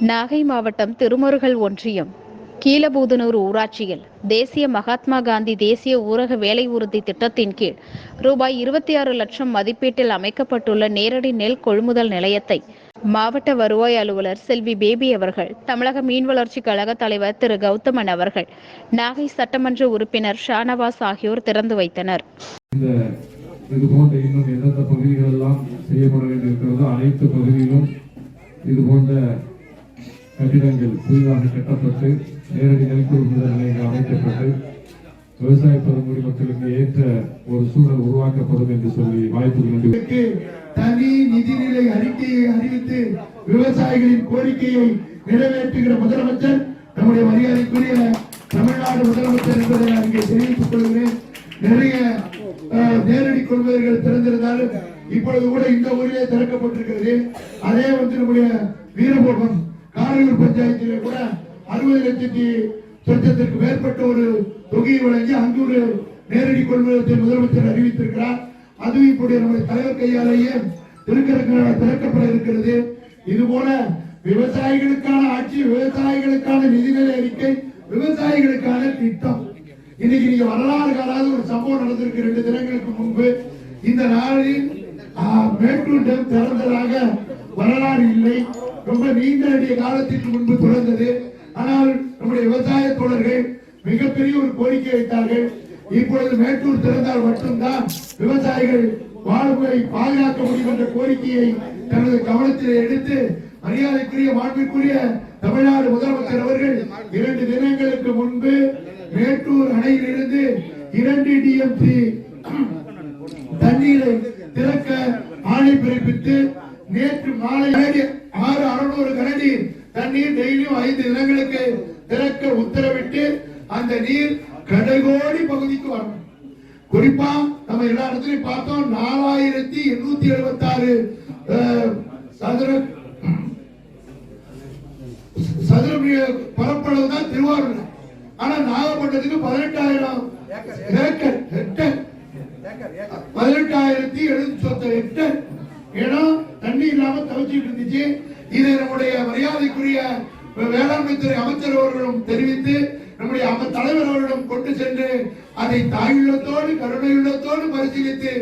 நாகை மாவட்டம் திருமருகல் ஒன்றியம் கீழபூதனூர் ஊராட்சியில் தேசிய மகாத்மா காந்தி தேசிய ஊரக வேலை உறுதி திட்டத்தின் கீழ் ரூபாய் இருபத்தி ஆறு லட்சம் மதிப்பீட்டில் அமைக்கப்பட்டுள்ள நேரடி நெல் கொள்முதல் நிலையத்தை மாவட்ட வருவாய் அலுவலர் செல்வி பேபி அவர்கள் தமிழக மீன் வளர்ச்சி கழக தலைவர் திரு கௌதமன் அவர்கள் நாகை சட்டமன்ற உறுப்பினர் ஷானவாஸ் ஆகியோர் திறந்து வைத்தனர். இது போன்ற இன்னும் எந்தெந்த செய்யப்பட வேண்டியிருக்கிறதோ அனைத்து பகுதியிலும் இது போன்ற கட்டிடங்கள் புதிதாக கட்டப்பட்டு நேரடி நெல் நிலையங்கள் அமைக்கப்பட்டு விவசாய பெருங்குடி மக்களுக்கு ஏற்ற ஒரு சூழல் உருவாக்கப்படும் என்று சொல்லி வாய்ப்புகள் தனி நிதிநிலை அறிக்கையை அறிவித்து விவசாயிகளின் கோரிக்கையை நிறைவேற்றுகிற முதலமைச்சர் நம்முடைய மரியாதைக்குரிய தமிழ்நாடு முதலமைச்சர் என்பதை நான் இங்கே தெரிவித்துக் கொள்கிறேன். நிறைய நேரடி கொள்முதல்கள் திறந்திருந்தாலும் இப்பொழுது கூட இந்த ஊரிலே திறக்கப்பட்டிருக்கிறது. அதே வந்து நம்முடைய வீரபோகம் காரையூர் பஞ்சாயத்திலே கூட அறுபது லட்சத்தி சொச்சத்திற்கு மேற்பட்ட ஒரு தொகையை வழங்கி அங்கு ஒரு நேரடி கொள்முதலத்தை முதலமைச்சர் அறிவித்திருக்கிறார். அதுவும் இப்படி நம்முடைய தலைவர் கையாலேயே திருக்கரங்க திறக்கப்பட இருக்கிறது. இது போல விவசாயிகளுக்கான ஆட்சி விவசாயிகளுக்கான நிதிநிலை அறிக்கை விவசாயிகளுக்கான திட்டம். இன்னைக்கு நீங்க வரலாறு காலாவது ஒரு சம்பவம் நடந்திருக்கு ரெண்டு தினங்களுக்கு முன்பு. இந்த நாளில் மேட்டூர் டேம் திறந்ததாக வரலாறு இல்லை. ரொம்ப நீண்ட நெடிய காலத்திற்கு முன்பு திறந்தது ஆனால் நம்முடைய விவசாய தோழர்கள் மிகப்பெரிய ஒரு கோரிக்கை வைத்தார்கள். இப்பொழுது மேட்டூர் திறந்தால் மட்டும்தான் விவசாயிகள் வாழ்வை பாதுகாக்க முடியும் என்ற கோரிக்கையை தனது கவனத்தில் எடுத்து மரியாதைக்குரிய மாண்பிற்குரிய தமிழ்நாடு முதலமைச்சர் அவர்கள் இரண்டு தினங்களுக்கு முன்பு மேட்டூர் அணையிலிருந்து இரண்டு டிஎம்சி தண்ணீரை திறக்க ஆணை பிறப்பித்து நேற்று மாலை ஆறு அறுநூறு கனடி தண்ணீர் டெய்லியும் ஐந்து தினங்களுக்கு திறக்க உத்தரவிட்டு அந்த நீர் கடைகோடி பகுதிக்கு வரணும். குறிப்பா நம்ம எல்லா இடத்துலயும் பார்த்தோம் நாலாயிரத்தி எண்ணூத்தி எழுபத்தி ஆறு சதுர சதுர பரப்பளவு தான் திருவாரூர். ஆனா நாகப்பட்டினத்துக்கு பதினெட்டாயிரம் ஏக்கர் ஹெக்டர். பதினெட்டாயிரத்தி எழுநூத்தி சொத்து ஹெக்டர் இடம் தண்ணி இல்லாம தவிச்சிட்டு இருந்துச்சு. இதை நம்முடைய மரியாதைக்குரிய வேளாண்மை துறை அமைச்சர் அவர்களும் தெரிவித்து நம்முடைய அம தலைவர் அவர்களிடம் கொண்டு சென்று அதை தாயுள்ளத்தோடு கருணையுள்ளத்தோடு பரிசீலித்து